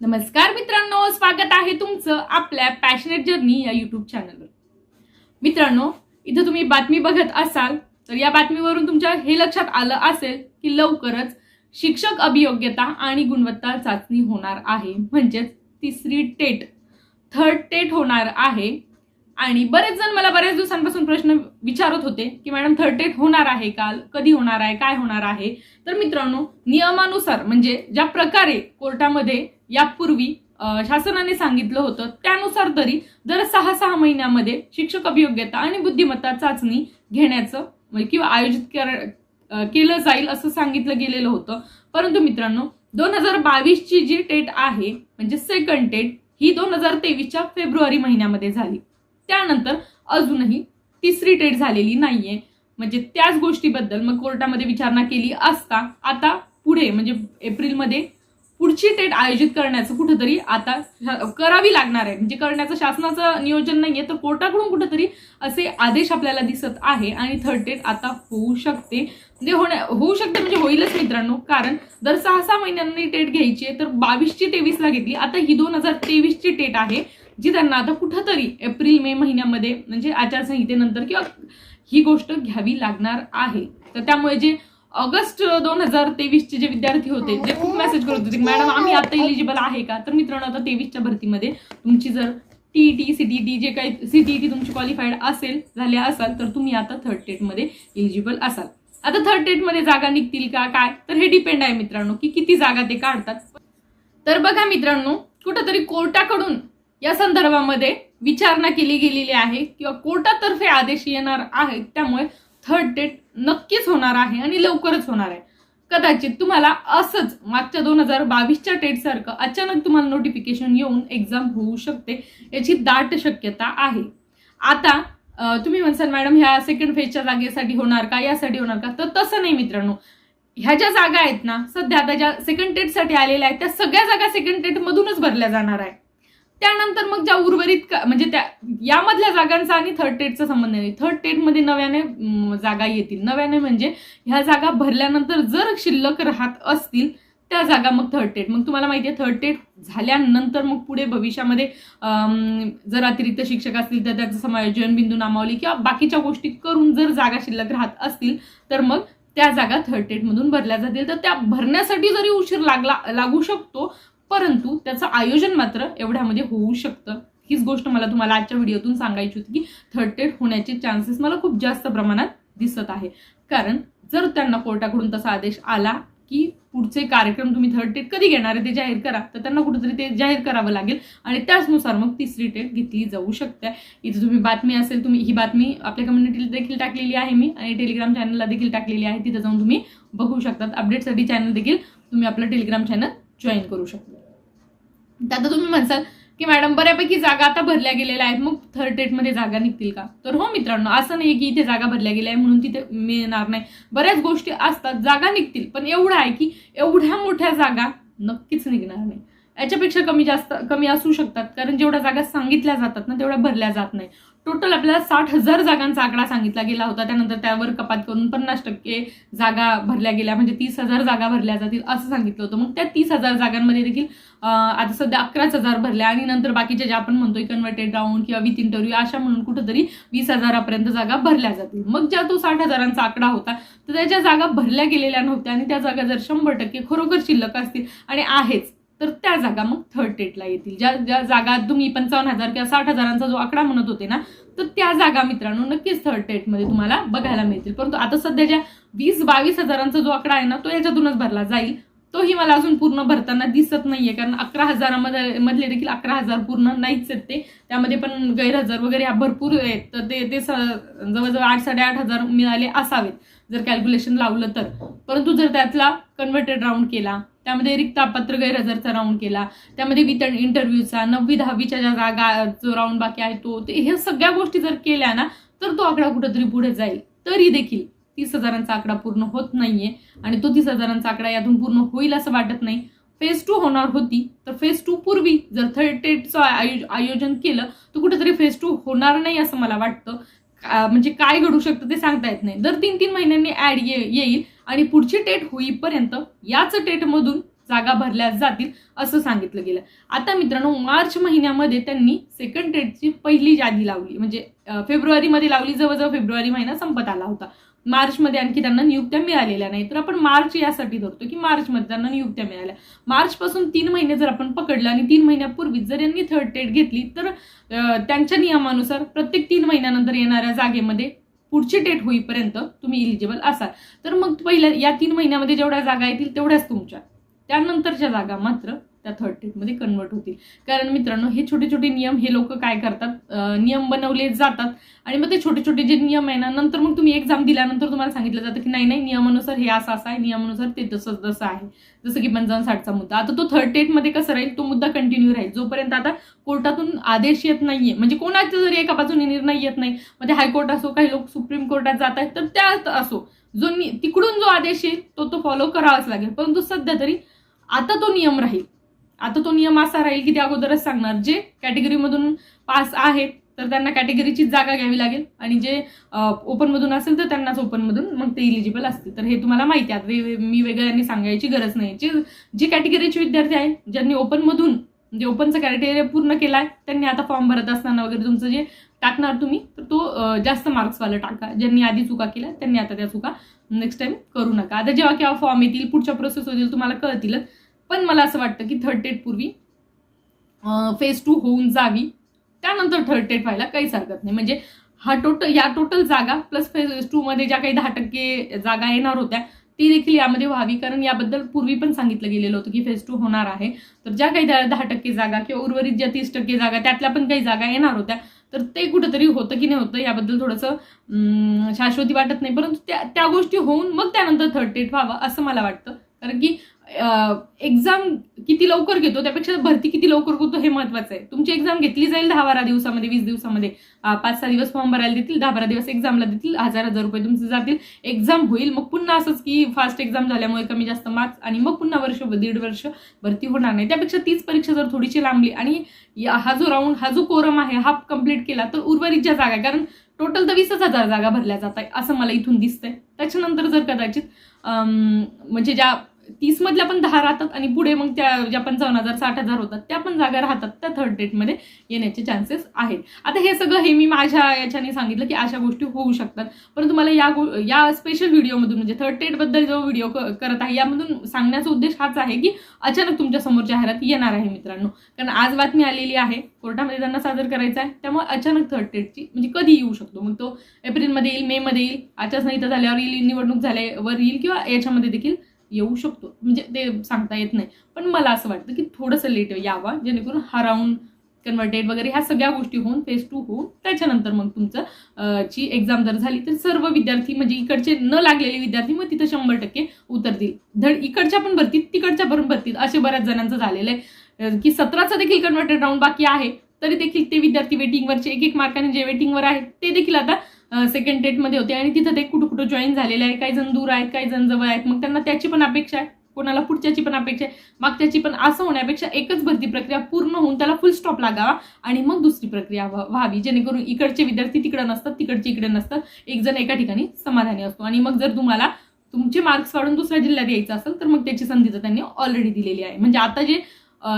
नमस्कार मित्रांनो स्वागत आहे तुमचं आपल्या पॅशनेट जर्नी या युट्यूब चॅनलवर मित्रांनो इथं तुम्ही बातमी बघत असाल तर या बातमीवरून तुमच्या हे लक्षात आलं असेल की लवकरच शिक्षक अभियोग्यता आणि गुणवत्ता चाचणी होणार आहे. म्हणजेच तिसरी टेट थर्ड टेट होणार आहे. आणि बरेच जण मला बऱ्याच दिवसांपासून प्रश्न विचारत होते की मॅडम थर्ड टेट होणार आहे का? कधी होणार आहे? काय होणार आहे? तर मित्रांनो नियमानुसार म्हणजे ज्या प्रकारे कोर्टामध्ये यापूर्वी शासनाने सांगितलं होतं त्यानुसार तरी दर सहा सहा महिन्यामध्ये शिक्षक अभियोग्यता आणि बुद्धिमत्ता चाचणी घेण्याचं म्हणजे किंवा आयोजित कर केलं जाईल असं सांगितलं गेलेलं होतं. परंतु मित्रांनो दोन हजार बावीसची जी टेट आहे म्हणजे सेकंड टेट ही दोन हजार तेवीसच्या फेब्रुवारी महिन्यामध्ये झाली. त्यानंतर अजूनही तिसरी टेट झालेली नाहीये. म्हणजे त्याच गोष्टीबद्दल मग कोर्टामध्ये विचारणा केली असता आता पुढे म्हणजे एप्रिलमध्ये पुढची टेट आयोजित करण्याचं कुठंतरी आता करावी लागणार आहे. म्हणजे करण्याचं शासनाचं नियोजन नाहीये तर कोर्टाकडून कुठंतरी असे आदेश आपल्याला दिसत आहे आणि थर्ड टेट आता होऊ शकते. म्हणजे होण्या होऊ शकते म्हणजे होईलच मित्रांनो कारण दर सहा सहा महिन्यांनी टेट घ्यायची आहे तर बावीसची तेवीसला घेतली. आता ही दोन हजार तेवीसची टेट आहे जी त्यांना आता कुठंतरी एप्रिल मे महिन्यामध्ये म्हणजे आचारसंहितेनंतर किंवा ही गोष्ट घ्यावी लागणार आहे. तर त्यामुळे जे ऑगस्ट दोन हजार तेवीसचे जे विद्यार्थी होते ते खूप मेसेज करत होते मॅडम आम्ही आता इलिजिबल आहे का? तर मित्रांनो आता तेवीसच्या भरतीमध्ये तुमची जर टी ईटी सीटीटी जे काही सीटीटी तुमची क्वालिफाईड असेल झाल्या असाल तर तुम्ही आता थर्ड टेटमध्ये इलिजिबल असाल. आता थर्ड टेटमध्ये जागा निघतील का काय? तर हे डिपेंड आहे मित्रांनो की किती जागा ते काढतात. तर बघा मित्रांनो कुठंतरी कोर्टाकडून या संदर्भामध्ये विचारणा केली गेलेली आहे किंवा कोर्टातर्फे आदेश येणार आहेत त्यामुळे थर्ड डेट नक्कीच होणार आहे आणि लवकरच होणार आहे. कदाचित तुम्हाला असंच मागच्या दोन हजार बावीसच्या टेटसारखं अचानक तुम्हाला नोटिफिकेशन येऊन एक्झाम होऊ शकते याची दाट शक्यता आहे. आता तुम्ही म्हणसाल मॅडम ह्या सेकंड फेजच्या जागेसाठी होणार का? यासाठी होणार का? तर तसं नाही मित्रांनो. ह्या ज्या जागा आहेत ना सध्या आता ज्या सेकंड टेटसाठी आलेल्या आहेत त्या सगळ्या जागा सेकंड टेटमधूनच भरल्या जाणार आहे. त्यानंतर मग ज्या उर्वरित म्हणजे त्या यामधल्या जागांचा आणि थर्ड टेटचा संबंध नाही. थर्ड टेटमध्ये नव्याने जागा येतील. नव्याने म्हणजे ह्या जागा भरल्यानंतर जर शिल्लक राहत असतील त्या जागा मग थर्ड टेट मग तुम्हाला माहिती आहे थर्ड टेट झाल्यानंतर मग पुढे भविष्यामध्ये जर अतिरिक्त शिक्षक असतील तर त्याचं समायोजन बिंदू नामावली किंवा बाकीच्या गोष्टी करून जर जागा शिल्लक राहत असतील तर मग त्या जागा थर्ड टेटमधून भरल्या जातील. तर त्या भरण्यासाठी जरी उशीर लागला लागू शकतो परंतु त्याचं आयोजन मात्र एवढ्यामध्ये होऊ शकतं. हीच गोष्ट मला तुम्हाला आजच्या व्हिडिओतून सांगायची होती की थर्ड टेट होण्याचे चान्सेस मला खूप जास्त प्रमाणात दिसत आहे. कारण जर त्यांना कोर्टाकडून तसा आदेश आला की पुढचे कार्यक्रम तुम्ही थर्ड टेट कधी घेणार आहे ते जाहीर करा तर त्यांना कुठेतरी ते जाहीर करावं लागेल आणि त्याचनुसार मग तिसरी टेट घेतली जाऊ शकते. इथे तुम्ही बातमी असेल तुम्ही ही बातमी आपल्या कम्युनिटीला देखील टाकलेली आहे मी आणि टेलिग्राम चॅनलला देखील टाकलेली आहे तिथे जाऊन तुम्ही बघू शकतात. अपडेटसाठी चॅनल देखील तुम्ही आपलं टेलिग्राम चॅनल जॉईन करू शकता. आता तुम्ही म्हणसाल की मॅडम बऱ्यापैकी जागा आता भरल्या गेलेल्या आहेत. मग थर्ड डेटमध्ये जागा निघतील का? तर हो मित्रांनो असं नाही की इथे जागा भरल्या गेल्या आहे म्हणून तिथे मिळणार नाही. बऱ्याच गोष्टी असतात जागा निघतील. पण एवढं आहे की एवढ्या मोठ्या जागा नक्कीच निघणार नाही. याच्यापेक्षा कमी जास्त कमी असू शकतात. कारण जेवढ्या जागा सांगितल्या जातात ना तेवढ्या भरल्या जात नाही. टोटल आपल्याला साठ हजार जागांचा आकडा सांगितला गेला होता. त्यानंतर त्यावर कपात करून पन्नास टक्के जागा भरल्या गेल्या म्हणजे तीस हजार जागा भरल्या जातील असं सांगितलं होतं. मग त्या तीस हजार जागांमध्ये देखील आता सध्या अकराच हजार भरल्या आणि नंतर बाकीच्या ज्या आपण म्हणतोय कन्व्हर्टेड राऊंड किंवा विथ इंटरव्ह्यू अशा म्हणून कुठंतरी वीस हजारापर्यंत जागा भरल्या जातील. मग ज्या तो साठ हजारांचा आकडा होता तर त्याच्या जागा भरल्या गेलेल्या नव्हत्या आणि त्या जागा जर शंभर टक्के खरोखर शिल्लक असतील आणि आहेच तर त्या जागा मग थर्ड टेटला येतील. ज्या ज्या जागा तुम्ही पंचावन्न हजार किंवा साठ हजारांचा जो आकडा म्हणत होते ना तर त्या जागा मित्रांनो नक्कीच थर्ड टेटमध्ये तुम्हाला बघायला मिळतील. परंतु आता सध्या ज्या वीस बावीस हजारांचा जो आकडा आहे ना तो याच्यातूनच भरला जाईल. तोही मला अजून पूर्ण भरताना दिसत नाहीये कारण अकरा हजारामध्ये मधले देखील अकरा हजार पूर्ण नाहीच आहेत ते. त्यामध्ये पण गैरहजर वगैरे भरपूर आहेत. तर ते ते जवळजवळ आठ साडेआठ हजार मिळाले असावेत जर कॅल्क्युलेशन लावलं तर. परंतु जर त्यातला कन्व्हर्टेड राऊंड केला त्यामध्ये रिक्त अपत्र गैरहजरचा राऊंड केला. त्यामध्ये वितर इंटरव्ह्यूचा नववी दहावीच्या ज्या जागा जो राऊंड बाकी आहे तो ते सगळ्या गोष्टी जर केल्या ना तर तो आकडा कुठेतरी पुढे जाईल. तरी देखील तीस हजारांचा आकडा पूर्ण होत नाहीये आणि तो तीस हजारांचा आकडा यातून पूर्ण होईल असं वाटत नाही. फेज टू होणार होती तर फेज टू पूर्वी जर थर्ड टेटचं आयोजन केलं तर कुठेतरी फेज टू होणार नाही असं मला वाटतं. म्हणजे काय घडू शकतं ते सांगता येत नाही. दर तीन तीन महिन्यांनी ऍड येईल आणि पुढची टेट होईपर्यंत याच टेटमधून जागा भरल्या जातील असं सांगितलं गेलं. आता मित्रांनो मार्च महिन्यामध्ये त्यांनी सेकंड टेटची पहिली यादी लावली. म्हणजे फेब्रुवारीमध्ये लावली. जवळजवळ फेब्रुवारी महिना संपत आला होता. मार्चमध्ये आणखी त्यांना नियुक्त्या मिळालेल्या नाही तर आपण मार्च यासाठी धरतो की मार्चमध्ये त्यांना नियुक्त्या मिळाल्या. मार्चपासून तीन महिने जर आपण पकडलं आणि तीन महिन्यापूर्वी जर यांनी थर्ड टेट घेतली तर त्यांच्या नियमानुसार प्रत्येक तीन महिन्यानंतर येणाऱ्या जागेमध्ये पुढची डेट होईपर्यंत तुम्ही इलिजिबल असाल. तर मग पहिल्या या तीन महिन्यामध्ये जेवढ्या जागा येतील तेवढ्याच तुमच्या. त्यानंतरच्या जागा मात्र त्या थर्ड टेटमध्ये कन्वर्ट होतील. कारण मित्रांनो हे छोटे छोटे नियम हे लोक काय करतात? नियम बनवले जातात. आणि मग ते छोटे छोटे जे नियम आहे ना नंतर मग तुम्ही एक्झाम दिल्यानंतर तुम्हाला सांगितलं जातं की नाही नाही नियमानुसार हे असं असं आहे नियमानुसार ते तसं तसं आहे. जसं की पंचावन्न साठचा मुद्दा. आता तो थर्ड टेटमध्ये कसं राहील? तो मुद्दा कंटिन्यू राहील. जोपर्यंत आता कोर्टातून आदेश येत नाहीये म्हणजे कोणाचा जरी एका बाजूने निर्णय येत नाही मग ते हायकोर्ट असो काही लोक सुप्रीम कोर्टात जात आहेत तर त्यात असो. जो तिकडून जो आदेश येईल तो तो फॉलो करावाच लागेल. परंतु सध्या तरी आता तो नियम राहील. आता तो नियम असा राहील की ते अगोदरच सांगणार. जे कॅटेगरीमधून पास आहेत तर त्यांना कॅटेगरीचीच जागा घ्यावी लागेल. आणि जे ओपनमधून असेल तर त्यांनाच ओपनमधून मग ते इलिजिबल असतील. तर हे तुम्हाला माहिती आहे. आता मी वेगळ्यांनी सांगायची गरज नाही. जे जे कॅटेगरीचे विद्यार्थी आहेत ज्यांनी ओपनमधून म्हणजे ओपनचा क्रायटेरिया पूर्ण आहे त्यांनी आता फॉर्म भरत असताना वगैरे तुमचं जे टाकणार तुम्ही तर तो जास्त मार्क्सवाला टाका. ज्यांनी आधी चुका केल्या त्यांनी आता त्या चुका नेक्स्ट टाइम करू नका. आता जेव्हा केव्हा फॉर्म येतील पुढच्या प्रोसेस होतील तुम्हाला कळतीलच. पण मला असं वाटतं की थर्ड टेट पूर्वी फेज टू होऊन जावी. त्यानंतर थर्ड टेट व्हायला काहीच हरकत नाही. म्हणजे हा टोटल या टोटल जागा प्लस फेज टू मध्ये ज्या काही दहा टक्के जागा येणार होत्या ती देखील यामध्ये व्हावी. कारण याबद्दल पूर्वी पण सांगितलं गेलेलं होतं की फेज टू होणार आहे. तर ज्या काही दहा टक्के जागा किंवा उर्वरित ज्या तीस टक्के जागा त्यातल्या पण काही जागा येणार होत्या. तर ते कुठंतरी होतं की नाही होतं याबद्दल थोडंसं शाश्वती वाटत नाही. परंतु त्या त्या गोष्टी होऊन मग त्यानंतर थर्ड टेट व्हावं असं मला वाटतं. कारण की एक्झाम किती लवकर घेतो त्यापेक्षा भरती किती लवकर होतो हे महत्वाचं आहे. तुमची एक्झाम घेतली जाईल दहा बारा दिवसामध्ये वीस दिवसामध्ये. पाच सहा दिवस फॉर्म भरायला देतील दहा बारा दिवस एक्झामला देतील हजार हजार रुपये तुमचे जातील. एक्झाम होईल मग पुन्हा असंच की फास्ट एक्झाम झाल्यामुळे कमी जास्त मार्क्स आणि मग पुन्हा वर्ष दीड वर्ष भरती होणार नाही. त्यापेक्षा तीच परीक्षा जर थोडीशी लांबली आणि या- हा जो राऊंड हा जो कोरम आहे हा कंप्लीट केला तर उर्वरित ज्या जागा आहे, कारण टोटल तर वीसच हजार जागा भरल्या जात आहे असं मला इथून दिसतंय. त्याच्यानंतर जर कदाचित म्हणजे ज्या तीस मधल्या पण दहा राहतात आणि पुढे मग त्या ज्या पंचावन्न हजार साठ हजार होतात त्या पण जागा राहतात त्या थर्ड डेटमध्ये येण्याचे चान्सेस आहेत. आता हे सगळं हे मी माझ्या याच्याने सांगितलं की अशा गोष्टी होऊ शकतात. परंतु मला या गो- या स्पेशल व्हिडिओमधून म्हणजे थर्ड डेटबद्दल जो व्हिडिओ करत आहे यामधून सांगण्याचा उद्देश हाच आहे की अचानक तुमच्यासमोर जाहिरात येणार आहे मित्रांनो. कारण आज बातमी आलेली आहे कोर्टामध्ये त्यांना सादर करायचा आहे त्यामुळे अचानक थर्ड टेटची म्हणजे कधी येऊ शकतो? मग तो एप्रिलमध्ये येईल मेमध्ये येईल आचारसंहिता झाल्यावर येईल निवडणूक झाल्यावर येईल किंवा याच्यामध्ये देखील येऊ शकतो. म्हणजे ते सांगता येत नाही. पण मला असं वाटतं की थोडंसं लेट यावा जेणेकरून हरावून कन्वर्टेड वगैरे ह्या सगळ्या गोष्टी होऊन फेज टू होऊन त्याच्यानंतर मग तुमचं ची एक्झाम जर झाली तर सर्व विद्यार्थी म्हणजे इकडचे न लागलेले विद्यार्थी मग तिथं शंभर टक्के उतरतील. धड इकडच्या पण भरतीत तिकडच्या पण भरतीत असे बऱ्याच जणांचं झालेलं आहे. की सतराचा देखील कन्वर्टेड राऊंड बाकी आहे तरी देखील ते विद्यार्थी वेटिंगवरचे एक एक मार्काने जे वेटिंगवर आहेत ते देखील आता सेकंड टेटमध्ये होते आणि तिथं ते कुठं कुठं जॉईन झालेले आहे काही जण दूर आहेत काही जण जवळ आहेत. मग त्यांना त्याची पण अपेक्षा आहे. कोणाला पुढच्याची पण अपेक्षा आहे. मागच्याची पण असं होण्यापेक्षा एकच भरती प्रक्रिया पूर्ण होऊन त्याला फुल स्टॉप लागावा आणि मग दुसरी प्रक्रिया व्हावी. जेणेकरून इकडचे विद्यार्थी तिकडं नसतात तिकडचे इकडे नसतात. एक जण एका ठिकाणी समाधानी असतो. आणि मग जर तुम्हाला तुमचे मार्क्स वाढून दुसऱ्या जिल्ह्यात यायचं असेल तर मग त्याची संधी तर त्यांनी ऑलरेडी दिलेली आहे. म्हणजे आता जे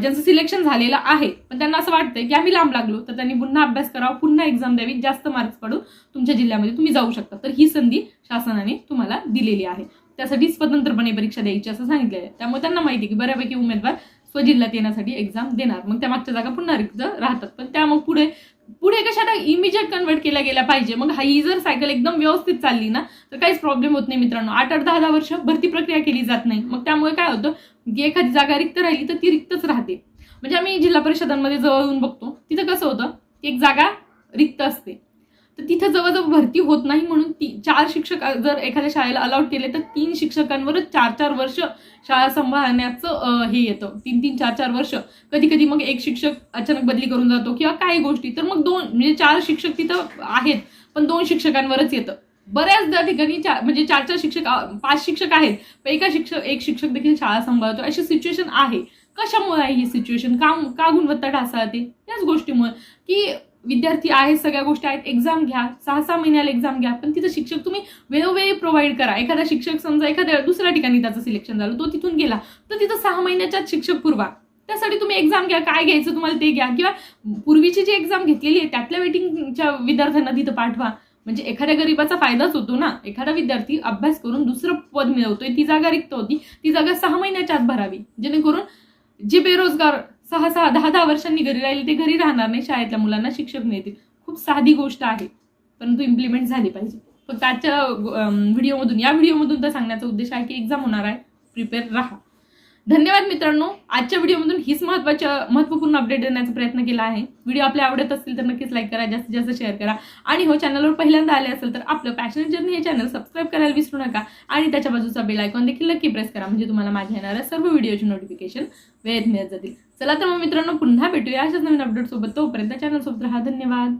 ज्यांचं सिलेक्शन झालेलं आहे. पण त्यांना असं वाटतंय की आम्ही लांब लागलो तर त्यांनी पुन्हा अभ्यास करावा पुन्हा एक्झाम द्यावी जास्त मार्क्स पडून तुमच्या जिल्ह्यामध्ये तुम्ही जाऊ शकता. तर ही संधी शासनाने तुम्हाला दिलेली आहे. त्यासाठी स्वतंत्रपणे परीक्षा द्यायची असं सांगितलेलं आहे. त्यामुळे त्यांना माहिती आहे की बऱ्यापैकी उमेदवार स्वजिल्ह्यात येण्यासाठी एक्झाम देणार. मग त्या मागच्या जागा पुन्हा रिक्त राहतात. पण त्या मग पुढे पुढे कशा इमिजिएट कन्वर्ट केल्या गेल्या पाहिजे? मग हा ही जर सायकल एकदम व्यवस्थित चालली ना तर काहीच प्रॉब्लेम होत नाही मित्रांनो. आठ आठ दहा दहा वर्ष भरती प्रक्रिया केली जात नाही. मग त्यामुळे काय होतं? की एखादी जागा रिक्त राहिली तर ती रिक्तच राहते. म्हणजे आम्ही जिल्हा परिषदांमध्ये जवळ येऊन बघतो. तिथं कसं होतं? की एक जागा रिक्त असते. तर तिथं जवळजवळ भरती होत नाही म्हणून ती चार शिक्षक जर एखाद्या शाळेला अलाउड केले तर तीन शिक्षकांवरच चार चार वर्ष शाळा सांभाळण्याचं हे येतं. तीन तीन चार चार वर्ष. कधी कधी मग एक शिक्षक अचानक बदली करून जातो किंवा काही गोष्टी. तर मग दोन म्हणजे चार शिक्षक तिथं आहेत पण दोन शिक्षकांवरच येतं. बऱ्याचदा ठिकाणी चार म्हणजे चार चार शिक्षक पाच शिक्षक आहेत पण एका शिक्षक एक शिक्षक देखील शाळा सांभाळतो. अशी सिच्युएशन आहे. कशामुळे आहे ही सिच्युएशन का का गुणवत्ता ढासळते? त्याच गोष्टीमुळे. की विद्यार्थी आहेत सगळ्या गोष्टी आहेत एक्झाम घ्या सहा सहा महिन्याला एक्झाम घ्या पण तिथं शिक्षक तुम्ही वेळोवेळी प्रोव्हाइड करा. एखादा शिक्षक समजा एखाद्या दुसऱ्या ठिकाणी त्याचं सिलेक्शन झालं तो तिथून गेला तर तिथं सहा महिन्याच्याच शिक्षक पुरवा. त्यासाठी तुम्ही एक्झाम घ्या काय घ्यायचं तुम्हाला ते घ्या किंवा पूर्वीची जी एक्झाम घेतलेली आहे त्यातल्या वेटिंगच्या विद्यार्थ्यांना तिथं पाठवा. म्हणजे एखाद्या गरीबाचा फायदाच होतो ना. एखादा विद्यार्थी अभ्यास करून दुसरं पद मिळवतोय ती जागा रिक्त होती ती जागा सहा महिन्याच्या आत भरावी. जेणेकरून जे बेरोजगार सहा सहा दहा दहा वर्षांनी घरी राहिले ते घरी राहणार नाही शाळेतल्या मुलांना शिक्षक मिळतील खूप साधी गोष्ट आहे परंतु इम्प्लिमेंट झाली पाहिजे. फक्त आजच्या व्हिडिओमधून या व्हिडिओमधून तर सांगण्याचा उद्देश आहे की एक्झाम होणार आहे. प्रिपेअर राहा. धन्यवाद मित्रांनो. आजच्या व्हिडिओमधून हीच महत्त्वाच्या महत्त्वपूर्ण अपडेट देण्याचा प्रयत्न केला आहे. व्हिडिओ आपल्या आवडत असतील तर नक्कीच लाईक करा जास्तीत जास्त शेअर करा. आणि हो चॅनलवर पहिल्यांदा आले असेल तर आपलं पॅशन जर्नी हे चॅनल सबस्क्राईब करायला विसरू नका. आणि त्याच्या बाजूचा बेल आयकॉन देखील नक्की प्रेस करा. म्हणजे तुम्हाला माझ्या येणाऱ्या सर्व व्हिडिओची नोटिफिकेशन वेळेत मिळत जातील. चला तर मग मित्रांनो पुन्हा भेटूया अशाच नवीन अपडेट सोबत. तोपर्यंत चॅनलसोबत राहा. धन्यवाद.